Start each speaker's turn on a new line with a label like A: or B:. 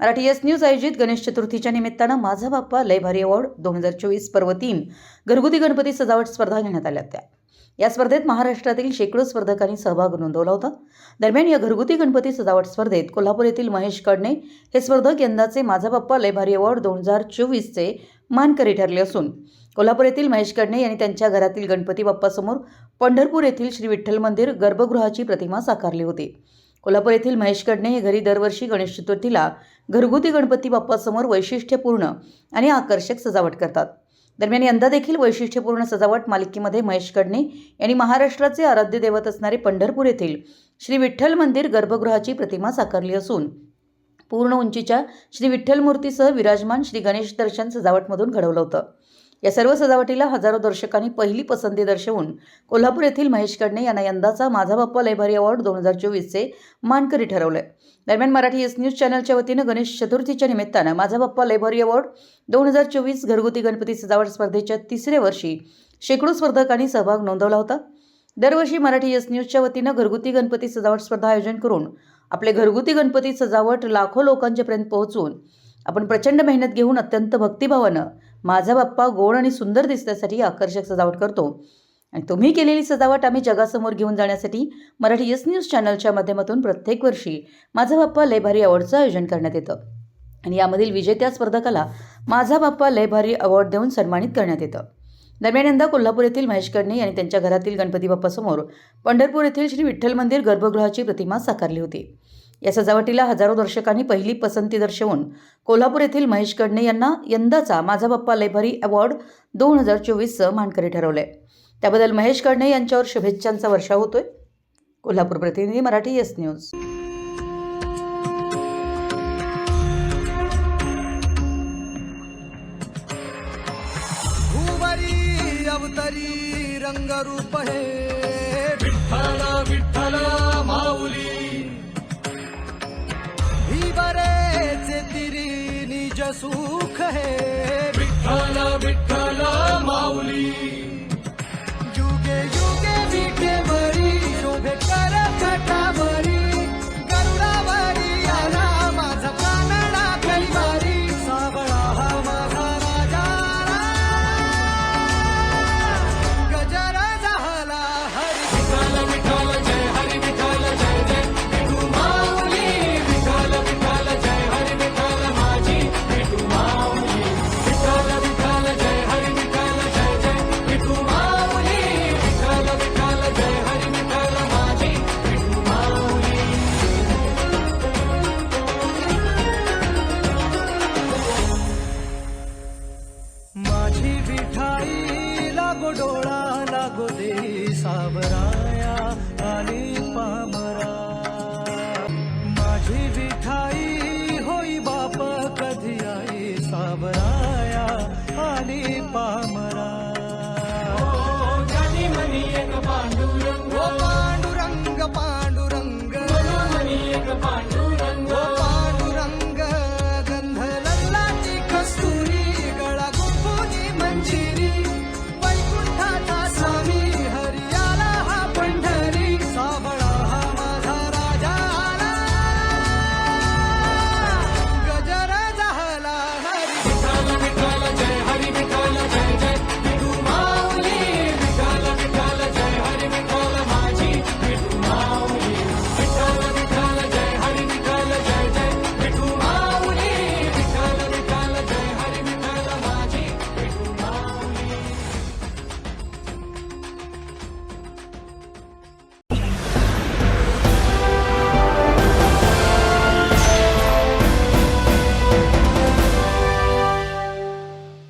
A: Marathi S news आयोजित गणेश चतुर्थीच्या निमित्तानं माझा बाप्पा लय भारी अवॉर्ड दोन हजार चोवीस पर्व तीन घरगुती गणपती सजावट स्पर्धा घेण्यात आल्या होत्या. या स्पर्धेत महाराष्ट्रातील शेकडो स्पर्धकांनी सहभाग नोंदवला होता. दरम्यान या घरगुती गणपती सजावट स्पर्धेत कोल्हापूर येथील महेश कडणे हे स्पर्धक यंदाचे माझा बाप्पा लय भारी अवॉर्ड दोन हजार चोवीसचे मानकरी ठरले असून कोल्हापूर येथील महेश कडणे यांनी त्यांच्या घरातील गणपती बाप्पासमोर पंढरपूर येथील श्री विठ्ठल मंदिर गर्भगृहाची प्रतिमा साकारली होती. कोल्हापूर येथील महेश कडणे हे घरी दरवर्षी गणेश चतुर्थीला घरगुती गणपती बाप्पासमोर वैशिष्ट्यपूर्ण आणि आकर्षक सजावट करतात. दरम्यान यंदा देखील वैशिष्ट्यपूर्ण सजावट मालिकेमध्ये महेश कडणे यांनी महाराष्ट्राचे आराध्य दैवत असणारे पंढरपूर येथील श्री विठ्ठल मंदिर गर्भगृहाची प्रतिमा साकारली असून पूर्ण उंचीच्या श्री विठ्ठल मूर्तीसह विराजमान श्री गणेश दर्शन सजावटमधून घडवलं होतं. या सर्व सजावटीला हजारो दर्शकांनी पहिली पसंती दर्शवून कोल्हापूर येथील महेश कडणे यांना यंदाचा माझा बाप्पा लयभारी अवॉर्ड दोन हजार चोवीसचे मानकरी ठरवलंय. दरम्यान मराठी एस न्यूज चॅनलच्या वतीनं गणेश चतुर्थीच्या निमित्तानं माझा बाप्पा लयभारी अवॉर्ड दोन हजार चोवीस घरगुती गणपती सजावट स्पर्धेच्या तिसऱ्या वर्षी शेकडो स्पर्धकांनी सहभाग नोंदवला होता. दरवर्षी मराठी एस न्यूजच्या वतीनं घरगुती गणपती सजावट स्पर्धा आयोजन करून आपले घरगुती गणपती सजावट लाखो लोकांच्यापर्यंत पोहोचवून आपण प्रचंड मेहनत घेऊन अत्यंत भक्तिभावानं माझा बाप्पा गोड आणि सुंदर दिसण्यासाठी आकर्षक सजावट करतो. आणि तुम्ही केलेली सजावट आम्ही जगासमोर घेऊन जाण्यासाठी मराठी यस न्यूज चॅनलच्या माध्यमातून प्रत्येक वर्षी माझा बाप्पा लय भारी अवॉर्डचं आयोजन करण्यात येतं. आणि यामधील विजेत्या स्पर्धकाला माझा बाप्पा लय भारी अवॉर्ड देऊन सन्मानित करण्यात येतं. दरम्यान यंदा कोल्हापूर येथील महेश कडणे यांनी त्यांच्या घरातील गणपती बाप्पासमोर पंढरपूर येथील श्री विठ्ठल मंदिर गर्भगृहाची प्रतिमा साकारली होती. या सजावटीला हजारो दर्शकांनी पहिली पसंती दर्शवून कोल्हापूर येथील महेश कडणे यांना यंदाचा माझा बाप्पा लयभारी अवॉर्ड दोन हजार चोवीसचं मानकरी ठरवलंय. त्याबद्दल महेश कडणे यांच्यावर शुभेच्छांचा वर्षा होतोय. कोल्हापूर प्रतिनिधी मराठी येस न्यूज.
B: अवतरी रंगरूप हे विठ्ठला विठ्ठला माऊली. सुख हे। विठ्ठल विठ्ठल माऊली। माझी विठाई लागो डोळा लागो दे सावराया आली पामरा.